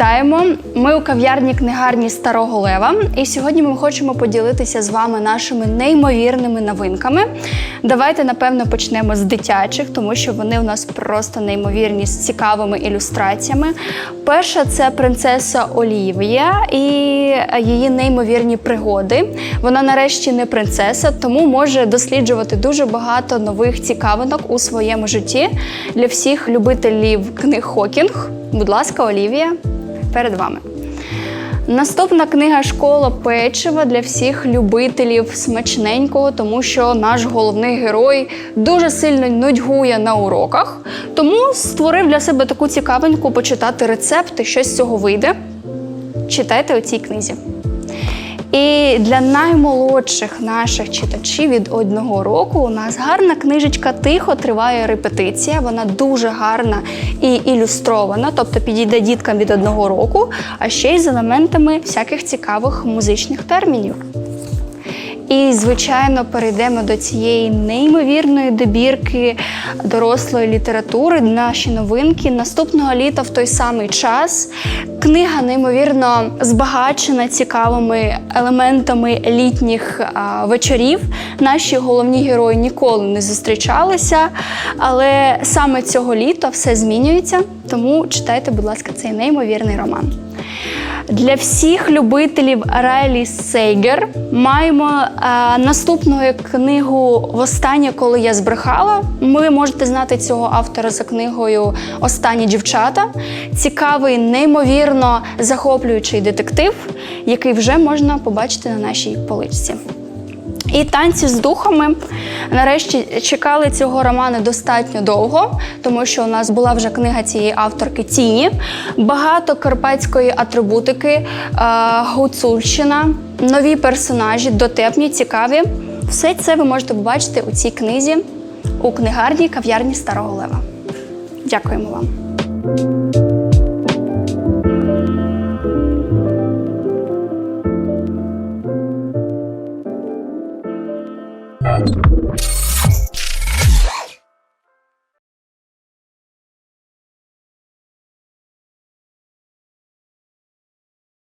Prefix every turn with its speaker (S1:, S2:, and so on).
S1: Вітаємо! Ми у кав'ярні книгарні Старого Лева. І сьогодні ми хочемо поділитися з вами нашими неймовірними новинками. Давайте, напевно, почнемо з дитячих, тому що вони у нас просто неймовірні з цікавими ілюстраціями. Перша це принцеса Олівія і її неймовірні пригоди. Вона нарешті не принцеса, тому може досліджувати дуже багато нових цікавинок у своєму житті для всіх любителів книг Хокінг. Будь ласка, Олівія, перед вами. Наступна книга Школа печива для всіх любителів смачненького, тому що наш головний герой дуже сильно нудьгує на уроках. Тому створив для себе таку цікавеньку почитати рецепти, що з цього вийде. Читайте у цій книзі. І для наймолодших наших читачів від одного року у нас гарна книжечка Тихо триває репетиція. Вона дуже гарна і ілюстрована, тобто підійде діткам від одного року, а ще й з елементами всяких цікавих музичних термінів. І, звичайно, перейдемо до цієї неймовірної добірки дорослої літератури, наші новинки. Наступного літа в той самий час. Книга неймовірно збагачена цікавими елементами літніх а, вечорів. Наші головні герої ніколи не зустрічалися, але саме цього літа все змінюється. Тому читайте, будь ласка, цей неймовірний роман. Для всіх любителів Райлі Сейгер маємо е, наступну книгу Востаннє, коли я збрехала. Ви можете знати цього автора за книгою Останні дівчата. Цікавий, неймовірно захоплюючий детектив, який вже можна побачити на нашій поличці. І танці з духами. Нарешті чекали цього роману достатньо довго, тому що у нас була вже книга цієї авторки Тіні. Багато карпатської атрибутики, е, гуцульщина, нові персонажі, дотепні, цікаві. Все це ви можете побачити у цій книзі у книгарні кав'ярні Старого Лева. Дякуємо вам. Thank you.